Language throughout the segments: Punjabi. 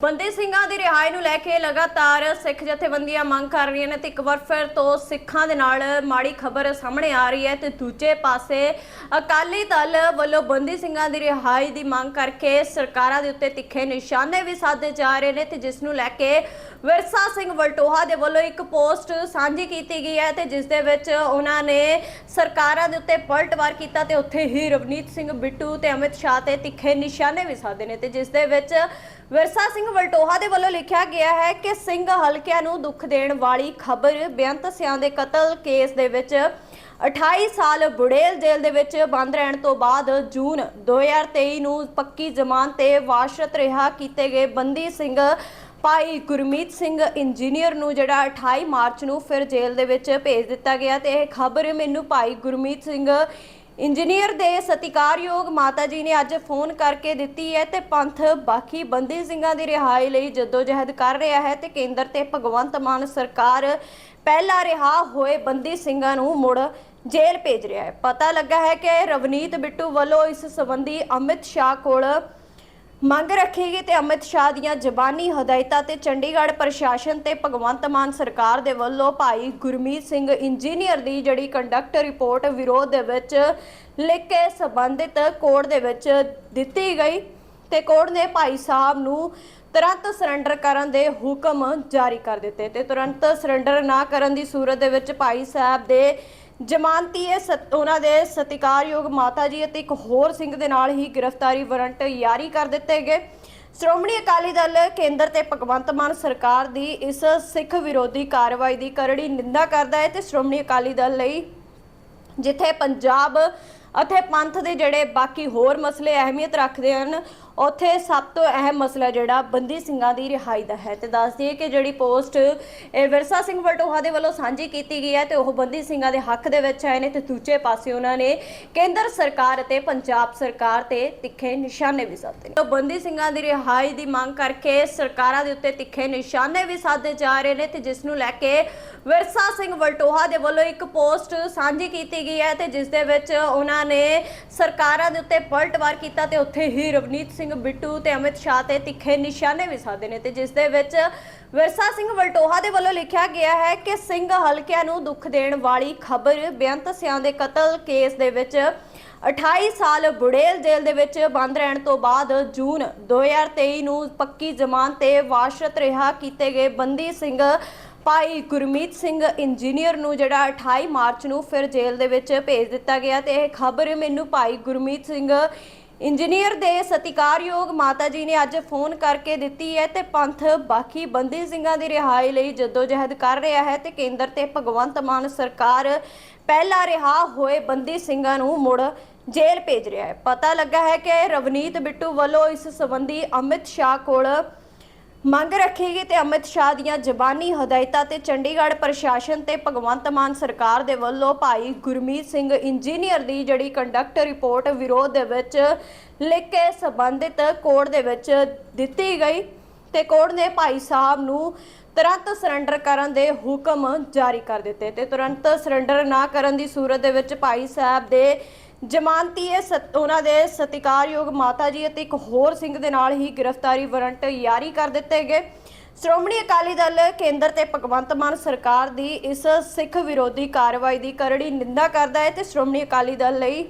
ਬੰਦੀ ਸਿੰਘਾਂ ਦੀ ਰਿਹਾਈ ਨੂੰ ਲੈ ਕੇ ਲਗਾਤਾਰ ਸਿੱਖ ਜਥੇਬੰਦੀਆਂ ਮੰਗ ਕਰ ਰਹੀਆਂ ਨੇ ਤੇ ਇੱਕ ਵਾਰ ਫਿਰ ਤੋਂ ਸਿੱਖਾਂ ਦੇ ਨਾਲ ਮਾੜੀ ਖਬਰ ਸਾਹਮਣੇ ਆ ਰਹੀ ਹੈ ਤੇ ਦੂਜੇ ਪਾਸੇ ਅਕਾਲੀ ਦਲ ਵੱਲੋਂ ਬੰਦੀ ਸਿੰਘਾਂ ਦੀ ਰਿਹਾਈ ਦੀ ਮੰਗ ਕਰਕੇ ਸਰਕਾਰਾਂ ਦੇ ਉੱਤੇ ਤਿੱਖੇ ਨਿਸ਼ਾਨੇ ਵੀ ਸਾਧੇ ਜਾ ਰਹੇ ਨੇ ਤੇ ਜਿਸ ਨੂੰ ਲੈ ਕੇ ਵਿਰਸਾ ਸਿੰਘ ਵਲਟੋਹਾ ਦੇ ਵੱਲੋਂ ਇੱਕ ਪੋਸਟ ਸਾਂਝੀ ਕੀਤੀ ਗਈ ਹੈ ਤੇ ਜਿਸ ਦੇ ਵਿੱਚ ਉਹਨਾਂ ਨੇ ਸਰਕਾਰਾਂ ਦੇ ਉੱਤੇ ਪਲਟਵਾਰ ਕੀਤਾ ਤੇ ਉੱਥੇ ਹੀ ਰਵਨੀਤ ਸਿੰਘ ਬਿੱਟੂ ਤੇ ਅਮਿਤ ਸ਼ਾਹ ਤੇ ਤਿੱਖੇ ਨਿਸ਼ਾਨੇ ਵੀ ਸਾਧੇ ਨੇ ਤੇ ਜਿਸ ਦੇ ਵਿੱਚ ਵਿਰਸਾ ਸਿੰਘ ਵਲਟੋਹਾ ਦੇ ਵੱਲੋਂ ਲਿਖਿਆ ਗਿਆ ਹੈ ਕਿ ਸਿੰਘ ਹਲਕਿਆਂ ਨੂੰ ਦੁੱਖ ਦੇਣ ਵਾਲੀ ਖਬਰ, ਬੇਅੰਤ ਸਿਆਂ ਦੇ ਕਤਲ ਕੇਸ ਦੇ ਵਿੱਚ 28 ਸਾਲ ਬੁੜੇਲ ਜੇਲ੍ਹ ਦੇ ਵਿੱਚ ਬੰਦ ਰਹਿਣ ਤੋਂ ਬਾਅਦ ਜੂਨ 2023 ਨੂੰ ਪੱਕੀ ਜ਼ਮਾਨਤ ਤੇ ਵਾਰਸ਼ਤ ਰਿਹਾ ਕੀਤੇ ਗਏ ਬੰਦੀ ਸਿੰਘ ਭਾਈ ਗੁਰਮੀਤ ਸਿੰਘ ਇੰਜੀਨੀਅਰ ਨੂੰ ਜਿਹੜਾ 28 ਮਾਰਚ ਨੂੰ ਫਿਰ ਜੇਲ੍ਹ ਦੇ ਵਿੱਚ ਭੇਜ ਦਿੱਤਾ ਗਿਆ ਤੇ ਇਹ ਖਬਰ ਮੈਨੂੰ ਭਾਈ ਗੁਰਮੀਤ ਸਿੰਘ ਇੰਜੀਨੀਅਰ ਦੇ ਸਤਿਕਾਰਯੋਗ ਮਾਤਾ ਜੀ ਨੇ ਅੱਜ ਫੋਨ ਕਰਕੇ ਦਿੱਤੀ ਹੈ ਤੇ ਪੰਥ ਬਾਕੀ ਬੰਦੀ ਸਿੰਘਾਂ ਦੀ ਰਿਹਾਈ ਲਈ ਜਦੋਜਹਿਦ ਕਰ ਰਿਹਾ ਹੈ ਤੇ ਕੇਂਦਰ ਤੇ ਭਗਵੰਤ ਮਾਨ ਸਰਕਾਰ ਪਹਿਲਾਂ ਰਿਹਾ ਹੋਏ ਬੰਦੀ ਸਿੰਘਾਂ ਨੂੰ ਮੁੜ ਜੇਲ੍ਹ ਭੇਜ ਰਿਹਾ ਹੈ। ਪਤਾ ਲੱਗਾ ਹੈ ਕਿ ਰਵਨੀਤ ਬਿੱਟੂ ਵੱਲੋਂ ਇਸ ਸੰਬੰਧੀ ਅਮਿਤ ਸ਼ਾਹ ਕੋਲ ਮੰਗ ਰੱਖੀ ਗਈ ਤੇ ਅਮਿਤ ਸ਼ਾਹ ਦੀਆਂ ਜ਼ਬਾਨੀ ਹਦਾਇਤਾਂ ਤੇ ਚੰਡੀਗੜ੍ਹ ਪ੍ਰਸ਼ਾਸਨ ਤੇ ਭਗਵੰਤ ਮਾਨ ਸਰਕਾਰ ਦੇ ਵੱਲੋਂ ਭਾਈ ਗੁਰਮੀਤ ਸਿੰਘ ਇੰਜੀਨੀਅਰ ਦੀ ਜਿਹੜੀ ਕੰਡਕਟ ਰਿਪੋਰਟ ਵਿਰੋਧ ਦੇ ਵਿੱਚ ਲਿਖ ਕੇ ਸੰਬੰਧਿਤ ਕੋਰਟ ਦੇ ਵਿੱਚ ਦਿੱਤੀ ਗਈ ਤੇ ਕੋਰਟ ਨੇ ਭਾਈ ਸਾਹਿਬ ਨੂੰ ਤੁਰੰਤ ਸਰੈਂਡਰ ਕਰਨ ਦੇ ਹੁਕਮ ਜਾਰੀ ਕਰ ਦਿੱਤੇ ਤੇ ਤੁਰੰਤ ਸਰੈਂਡਰ ਨਾ ਕਰਨ ਦੀ ਸੂਰਤ ਦੇ ਵਿੱਚ ਭਾਈ ਸਾਹਿਬ ਦੇ ਜ਼ਮਾਨਤੀ ਇਹ ਉਹਨਾਂ ਦੇ ਸਤਿਕਾਰਯੋਗ ਮਾਤਾ ਜੀ ਅਤੇ ਇੱਕ ਹੋਰ ਸਿੰਘ ਦੇ ਨਾਲ ਹੀ ਗ੍ਰਿਫਤਾਰੀ ਵਾਰੰਟ ਜਾਰੀ ਕਰ ਦਿੱਤੇ ਗਏ। ਸ਼੍ਰੋਮਣੀ ਅਕਾਲੀ ਦਲ ਕੇਂਦਰ ਤੇ ਭਗਵੰਤ ਮਾਨ ਸਰਕਾਰ ਦੀ ਇਸ ਸਿੱਖ ਵਿਰੋਧੀ ਕਾਰਵਾਈ ਦੀ ਕਰੜੀ ਨਿੰਦਾ ਕਰਦਾ ਹੈ ਤੇ ਸ਼੍ਰੋਮਣੀ ਅਕਾਲੀ ਦਲ ਲਈ ਜਿੱਥੇ ਪੰਜਾਬ ਅਤੇ ਪੰਥ ਦੇ ਜਿਹੜੇ ਬਾਕੀ ਹੋਰ ਮਸਲੇ ਅਹਿਮੀਅਤ ਰੱਖਦੇ ਹਨ ਉੱਥੇ ਸਭ ਤੋਂ ਅਹਿਮ ਮਸਲਾ ਜਿਹੜਾ ਬੰਦੀ ਸਿੰਘਾਂ ਦੀ ਰਿਹਾਈ ਦਾ ਹੈ। ਤੇ ਦੱਸ ਦਈਏ ਕਿ ਜਿਹੜੀ ਪੋਸਟ, ਇਹ ਵਿਰਸਾ ਸਿੰਘ ਵਲਟੋਹਾ ਦੇ ਵੱਲੋਂ ਸਾਂਝੀ ਕੀਤੀ ਗਈ ਹੈ ਤੇ ਉਹ ਬੰਦੀ ਸਿੰਘਾਂ ਦੇ ਹੱਕ ਦੇ ਵਿੱਚ ਆਏ ਨੇ ਤੇ ਦੂਜੇ ਪਾਸੇ ਉਹਨਾਂ ਨੇ ਕੇਂਦਰ ਸਰਕਾਰ ਅਤੇ ਪੰਜਾਬ ਸਰਕਾਰ ਤੇ ਤਿੱਖੇ ਨਿਸ਼ਾਨੇ ਵੀ ਸਾਧੇ ਨੇ। ਤਾਂ ਬੰਦੀ ਸਿੰਘਾਂ ਦੀ ਰਿਹਾਈ ਦੀ ਮੰਗ ਕਰਕੇ ਸਰਕਾਰਾਂ ਦੇ ਉੱਤੇ ਤਿੱਖੇ ਨਿਸ਼ਾਨੇ ਵੀ ਸਾਧੇ ਜਾ ਰਹੇ ਨੇ ਤੇ ਜਿਸ ਨੂੰ ਲੈ ਕੇ ਵਿਰਸਾ ਸਿੰਘ ਵਲਟੋਹਾ ਦੇ ਵੱਲੋਂ ਇੱਕ ਪੋਸਟ ਸਾਂਝੀ ਕੀਤੀ ਗਈ ਹੈ ਤੇ ਜਿਸ ਦੇ ਵਿੱਚ ਉਹਨਾਂ ਨੇ ਸਰਕਾਰਾਂ ਦੇ ਉੱਤੇ ਪਲਟਵਾਰ ਕੀਤਾ ਤੇ ਉੱਥੇ ਹੀ ਰਵਨੀਤ ਸਿੰਘ ਬਿੱਟੂ ਤੇ ਅਮਿਤ ਸ਼ਾਹ ਤੇ ਤਿੱਖੇ ਨਿਸ਼ਾਨੇ ਵੀ ਸਾਧੇ ਨੇ ਤੇ ਜਿਸ ਦੇ ਵਿੱਚ ਵਿਰਸਾ ਸਿੰਘ ਵਲਟੋਹਾ ਦੇ ਵੱਲੋਂ ਲਿਖਿਆ ਗਿਆ ਹੈ ਕਿ ਸਿੰਘ ਹਲਕਿਆਂ ਨੂੰ ਦੁੱਖ ਦੇਣ ਵਾਲੀ ਖਬਰ ਬੇਅੰਤ ਸਿਆਂ ਦੇ ਕਤਲ ਕੇਸ ਦੇ ਵਿੱਚ 28 ਸਾਲ ਬੁੜੇਲ ਜੇਲ੍ਹ ਦੇ ਵਿੱਚ ਬੰਦ ਰਹਿਣ ਤੋਂ ਬਾਅਦ ਜੂਨ 2023 ਨੂੰ ਪੱਕੀ ਜ਼ਮਾਨਤ ਤੇ ਵਾਸ਼ਰਤ ਰਿਹਾ ਕੀਤੇ ਗਏ ਬੰਦੀ ਸਿੰਘ ਭਾਈ ਗੁਰਮੀਤ ਸਿੰਘ ਇੰਜੀਨੀਅਰ ਨੂੰ ਜਿਹੜਾ 28 ਮਾਰਚ ਨੂੰ ਫਿਰ ਜੇਲ੍ਹ ਦੇ ਵਿੱਚ ਭੇਜ ਦਿੱਤਾ ਗਿਆ ਤੇ ਇਹ ਖਬਰ ਮੈਨੂੰ ਭਾਈ ਗੁਰਮੀਤ ਸਿੰਘ ਇੰਜੀਨੀਅਰ ਦੇ ਸਤਿਕਾਰਯੋਗ ਮਾਤਾ ਜੀ ਨੇ ਅੱਜ ਫੋਨ ਕਰਕੇ ਦਿੱਤੀ ਹੈ ਤੇ ਪੰਥ ਬਾਕੀ ਬੰਦੀ ਸਿੰਘਾਂ ਦੀ ਰਿਹਾਈ ਲਈ ਜਦੋਜਹਿਦ ਕਰ ਰਿਹਾ ਹੈ ਤੇ ਕੇਂਦਰ ਤੇ ਭਗਵੰਤ ਮਾਨ ਸਰਕਾਰ ਪਹਿਲਾਂ ਰਿਹਾ ਹੋਏ ਬੰਦੀ ਸਿੰਘਾਂ ਨੂੰ ਮੁੜ ਜੇਲ੍ਹ ਭੇਜ ਰਿਹਾ ਹੈ। ਪਤਾ ਲੱਗਾ ਹੈ ਕਿ ਰਵਨੀਤ ਬਿੱਟੂ ਵੱਲੋਂ ਇਸ ਸੰਬੰਧੀ ਅਮਿਤ ਸ਼ਾਹ ਕੋਲ ਮੰਗ ਰੱਖੇਗੀ ਤੇ ਅਮਿਤ ਸ਼ਾਹ ਦੀਆਂ ਜ਼ਬਾਨੀ ਹਦਾਇਤਾਂ ਤੇ ਚੰਡੀਗੜ੍ਹ ਪ੍ਰਸ਼ਾਸਨ ਤੇ ਭਗਵੰਤ ਮਾਨ ਸਰਕਾਰ ਦੇ ਵੱਲੋਂ ਭਾਈ ਗੁਰਮੀਤ ਸਿੰਘ ਇੰਜੀਨੀਅਰ ਦੀ ਜਿਹੜੀ ਕੰਡਕਟ ਰਿਪੋਰਟ ਵਿਰੋਧ ਦੇ ਵਿੱਚ ਲਿਖ ਕੇ ਸੰਬੰਧਿਤ ਕੋਰਟ ਦੇ ਵਿੱਚ ਦਿੱਤੀ ਗਈ ਤੇ ਕੋਰਟ ਨੇ ਭਾਈ ਸਾਹਿਬ ਨੂੰ ਤੁਰੰਤ ਸਰੈਂਡਰ ਕਰਨ ਦੇ ਹੁਕਮ ਜਾਰੀ ਕਰ ਦਿੱਤੇ ਤੇ ਤੁਰੰਤ ਸਰੈਂਡਰ ਨਾ ਕਰਨ ਦੀ ਸੂਰਤ ਦੇ ਵਿੱਚ ਭਾਈ ਸਾਹਿਬ ਦੇ ਜ਼ਮਾਨਤੀ ਉਹਨਾਂ ਦੇ ਸਤਿਕਾਰਯੋਗ ਮਾਤਾ ਜੀ ਅਤੇ ਇੱਕ ਹੋਰ ਸਿੰਘ ਦੇ ਨਾਲ ਹੀ ਗ੍ਰਿਫਤਾਰੀ ਵਾਰੰਟ ਜਾਰੀ ਕਰ ਦਿੱਤੇ ਗਏ। ਸ਼੍ਰੋਮਣੀ ਅਕਾਲੀ ਦਲ ਕੇਂਦਰ ਤੇ ਭਗਵੰਤ ਮਾਨ ਸਰਕਾਰ ਦੀ ਇਸ ਸਿੱਖ ਵਿਰੋਧੀ ਕਾਰਵਾਈ ਦੀ ਕਰੜੀ ਨਿੰਦਾ ਕਰਦਾ ਹੈ ਤੇ ਸ਼੍ਰੋਮਣੀ ਅਕਾਲੀ ਦਲ ਲਈ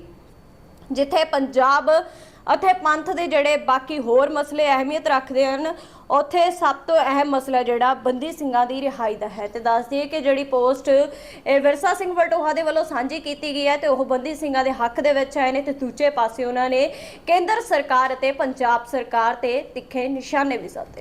ਜਿੱਥੇ ਪੰਜਾਬ ਅਤੇ ਪੰਥ ਦੇ ਜਿਹੜੇ ਬਾਕੀ ਹੋਰ ਮਸਲੇ ਅਹਿਮੀਅਤ ਰੱਖਦੇ ਹਨ, ਉੱਥੇ ਸਭ ਤੋਂ ਅਹਿਮ ਮਸਲਾ ਜਿਹੜਾ ਬੰਦੀ ਸਿੰਘਾਂ ਦੀ ਰਿਹਾਈ ਦਾ ਹੈ। ਤੇ ਦੱਸ ਦਈਏ ਕਿ ਜਿਹੜੀ ਪੋਸਟ, ਇਹ ਵਿਰਸਾ ਸਿੰਘ ਵਟੋਹਾ ਦੇ ਵੱਲੋਂ ਸਾਂਝੀ ਕੀਤੀ ਗਈ ਹੈ ਤੇ ਉਹ ਬੰਦੀ ਸਿੰਘਾਂ ਦੇ ਹੱਕ ਦੇ ਵਿੱਚ ਆਏ ਨੇ ਤੇ ਦੂਜੇ ਪਾਸੇ ਉਹਨਾਂ ਨੇ ਕੇਂਦਰ ਸਰਕਾਰ ਅਤੇ ਪੰਜਾਬ ਸਰਕਾਰ ਤੇ ਤਿੱਖੇ ਨਿਸ਼ਾਨੇ ਵੀ ਸਾਧੇ ਨੇ।